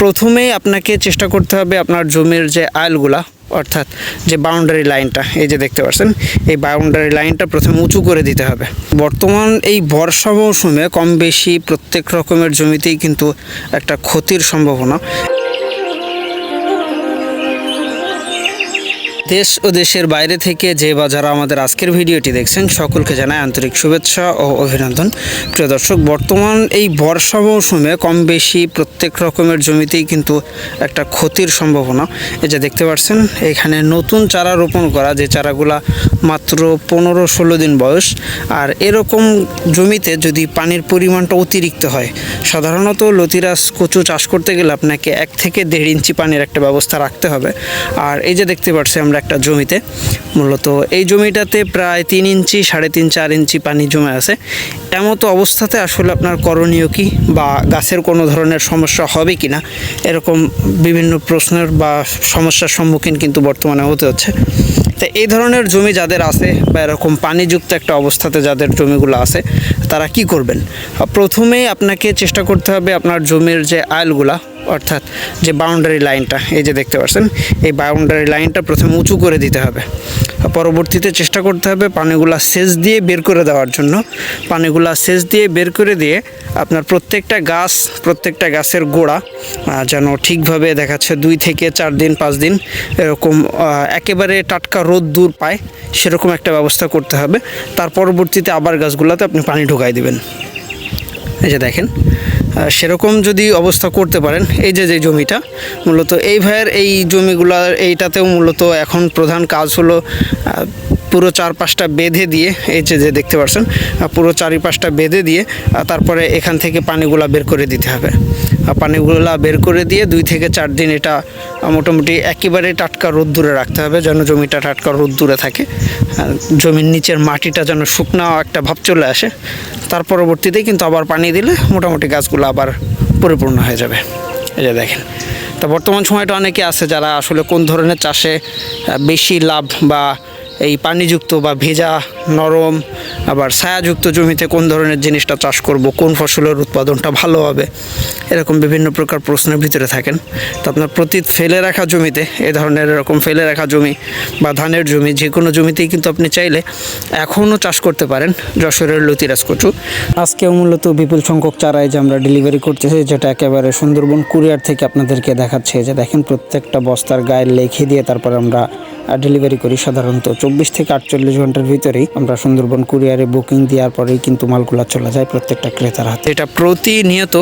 প্রথমেই আপনাকে চেষ্টা করতে হবে আপনার জমির যে আয়লগুলা অর্থাৎ যে বাউন্ডারি লাইনটা এই যে দেখতে পাচ্ছেন, এই বাউন্ডারি লাইনটা প্রথমে উঁচু করে দিতে হবে। বর্তমান এই বর্ষা মৌসুমে কম বেশি প্রত্যেক রকমের জমিতেই কিন্তু একটা ক্ষতির সম্ভাবনা। দেশ ও দেশের বাইরে থেকে যে বা যারা আমাদের আজকের ভিডিওটি দেখছেন, সকলকে জানাই আন্তরিক শুভেচ্ছা ও অভিনন্দন। প্রিয় দর্শক, বর্তমান এই বর্ষা মৌসুমে কম বেশি প্রত্যেক রকমের জমিতেই কিন্তু একটা ক্ষতির সম্ভাবনা। এই যে দেখতে পাচ্ছেন, এখানে নতুন চারা রোপণ করা, যে চারাগুলা মাত্র পনেরো ষোলো দিন বয়স। আর এরকম জমিতে যদি পানির পরিমাণটা অতিরিক্ত হয়, সাধারণত লতিরাস কচু চাষ করতে গেলে আপনাকে এক থেকে দেড় ইঞ্চি পানির একটা ব্যবস্থা রাখতে হবে। আর এই যে দেখতে পাচ্ছি আমরা একটা জমিতে। মূলত এই জমিটাতে প্রায় তিন ইঞ্চি, সাড়ে তিন, চার ইঞ্চি পানি জমে আছে। এমতো অবস্থাতে আসলে আপনার করণীয় কি বা গাছের কোনো ধরনের সমস্যা হবে কি না এরকম বিভিন্ন প্রশ্নের বা সমস্যার সম্মুখীন কিন্তু বর্তমানে হতে হচ্ছে। তো এই ধরনের জমি যাদের আছে বা এরকম পানিযুক্ত একটা অবস্থাতে যাদের জমিগুলো আছে, তারা কি করবেন? প্রথমেই আপনাকে চেষ্টা করতে হবে আপনার জমির যে আয়লগুলা অর্থাৎ যে বাউন্ডারি লাইনটা এই যে দেখতে পাচ্ছেন, এই বাউন্ডারি লাইনটা প্রথমে উঁচু করে দিতে হবে। পরবর্তীতে চেষ্টা করতে হবে পানিগুলা সেচ দিয়ে বের করে দেওয়ার জন্য। পানিগুলা সেচ দিয়ে বের করে দিয়ে আপনার প্রত্যেকটা গাছ, প্রত্যেকটা গাছের গোড়া যেন ঠিকভাবে দেখাচ্ছে দুই থেকে চার দিন, পাঁচ দিন এরকম একেবারে টাটকা রোদ দূর পায়, সেরকম একটা ব্যবস্থা করতে হবে। তার পরবর্তীতে আবার গাছগুলোতে আপনি পানি ঢোকাই দিবেন। এই যে দেখেন সেরকম যদি অবস্থা করতে পারেন, এই যে যে জমিটা, মূলত এই ভাইয়ের এই জমিগুলার এইটাতেও মূলত এখন প্রধান কাজ হলো পুরো চারপাশটা বেঁধে দিয়ে, এই যে যে দেখতে পাচ্ছেন পুরো চারিপাশটা বেঁধে দিয়ে তারপরে এখান থেকে পানিগুলা বের করে দিতে হবে। পানিগুলা বের করে দিয়ে দুই থেকে চার দিন এটা মোটামুটি একেবারে টাটকা রোদ্দুরে রাখতে হবে, যেন জমিটা টাটকা রোদ্দুরে থাকে। জমির নিচের মাটিটা যেন শুকনা একটা ভাব চলে আসে। তার পরবর্তীতে কিন্তু আবার পানি দিলে মোটামুটি গাছগুলো আবার পরিপূর্ণ হয়ে যাবে। এই যে দেখেন। তো বর্তমান সময়টা অনেকে আছে যারা আসলে কোন ধরনের চাষে বেশি লাভ বা এই পানিযুক্ত বা ভেজা, নরম আবার ছায়াযুক্ত জমিতে কোন ধরনের জিনিসটা চাষ করব, কোন ফসলের উৎপাদনটা ভালো হবে, এরকম বিভিন্ন প্রকার প্রশ্নের ভিতরে থাকেন। তো আপনার প্রতি ফেলে রাখা জমিতে, এ ধরনের এরকম ফেলে রাখা জমি বা ধানের জমি, যে কোনো জমিতেই কিন্তু আপনি চাইলে এখনও চাষ করতে পারেন, যশোরের লতিরাজ কচু। আজকেও মূলত বিপুল সংখ্যক চারাই যে আমরা ডেলিভারি করতেছি, যেটা একেবারে সুন্দরবন কুরিয়ার থেকে আপনাদেরকে দেখাচ্ছে যে দেখেন প্রত্যেকটা বস্তার গায়ে লেখে দিয়ে তারপর আমরা ডেলিভারি করি সাধারণত। চব্বিশ থেকে আটচল্লিশ ঘণ্টার ভিতরেই আমরা সুন্দরবন কুরিয়ারে বুকিং দেওয়ার পরেই কিন্তু মালগুলা চলে যায় প্রত্যেকটা ক্রেতার হাতে। এটা প্রতিনিয়ত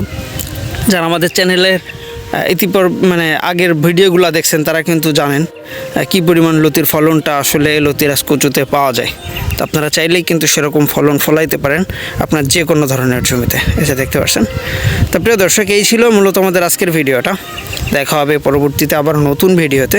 যারা আমাদের চ্যানেলের ইতিপর মানে আগের ভিডিওগুলো দেখছেন, তারা কিন্তু জানেন কি পরিমাণ লতির ফলনটা আসলে লতিরাজ কচুতে পাওয়া যায়। তো আপনারা চাইলেই কিন্তু সেরকম ফলন ফলাইতে পারেন আপনার যে কোনো ধরনের জমিতে এসে দেখতে পাচ্ছেন। তো প্রিয় দর্শক, এই ছিল মূলত আমাদের আজকের ভিডিওটা। দেখা হবে পরবর্তীতে আবার নতুন ভিডিওতে।